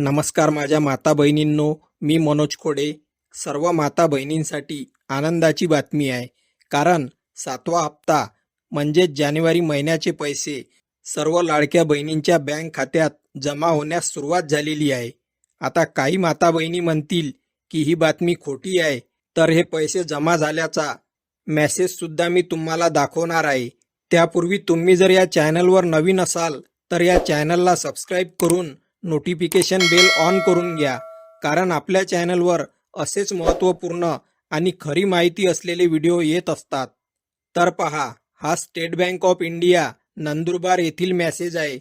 नमस्कार माझ्या माता बहिणींनो मी मनोज खोडे सर्व माता बहिणींसाठी आनंदाची बातमी आहे. कारण सातवा हप्ता म्हणजेच जानेवारी महिन्याचे पैसे सर्व लाडक्या बहिणींच्या बँक खात्यात जमा होण्यास सुरुवात झालेली आहे. आता काही माता बहिणी म्हणतील की ही बातमी खोटी आहे तर हे पैसे जमा झाल्याचा मेसेजसुद्धा मी तुम्हाला दाखवणार आहे. त्यापूर्वी तुम्ही जर या चॅनलवर नवीन असाल तर या चॅनलला सबस्क्राईब करून नोटिफिकेशन बेल ऑन करून घ्या. कारण आपल्या चॅनलवर असेच महत्त्वपूर्ण आणि खरी माहिती असलेले व्हिडिओ येत असतात. तर पहा हा State Bank of India Nandurbar येथील मेसेज आहे.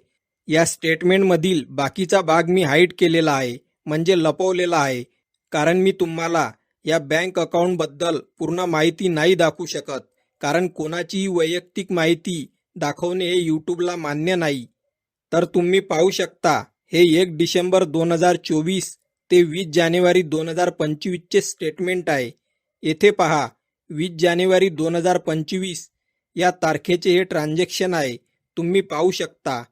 या स्टेटमेंटमधील बाकीचा भाग मी हाईट केलेला आहे म्हणजे लपवलेला आहे. कारण मी तुम्हाला या बँक अकाउंटबद्दल पूर्ण माहिती नाही दाखवू शकत. कारण कोणाचीही वैयक्तिक माहिती दाखवणे हे यूट्यूबला मान्य नाही. तर तुम्ही पाहू शकता हे एक डिसेंबर दोन हजार चोवीस ते वीस जानेवारी दोन हजार पंचवीसचे स्टेटमेंट आहे. येथे पहा वीस जानेवारी दोन हजार पंचवीस या तारखेचे हे ट्रान्झॅक्शन आहे. तुम्ही पाहू शकता.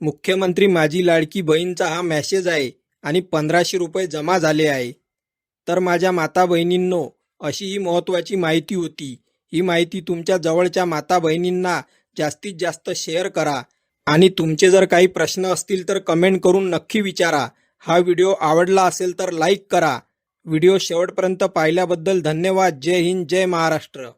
मुख्यमंत्री माझी लाडकी बहीणचा हा मॅसेज आहे आणि पंधराशे रुपये जमा झाले आहे. तर माझ्या माता बहिणींनो अशी ही महत्त्वाची माहिती होती. ही माहिती तुमच्या जवळच्या माता बहिणींना जास्तीत जास्त शेअर करा. आणि तुमचे जर काही प्रश्न असतील तर कमेंट करून नक्की विचारा. हा व्हिडिओ आवडला असेल तर लाईक करा. व्हिडिओ शेवटपर्यंत पाहिल्याबद्दल धन्यवाद. जय हिंद जय महाराष्ट्र.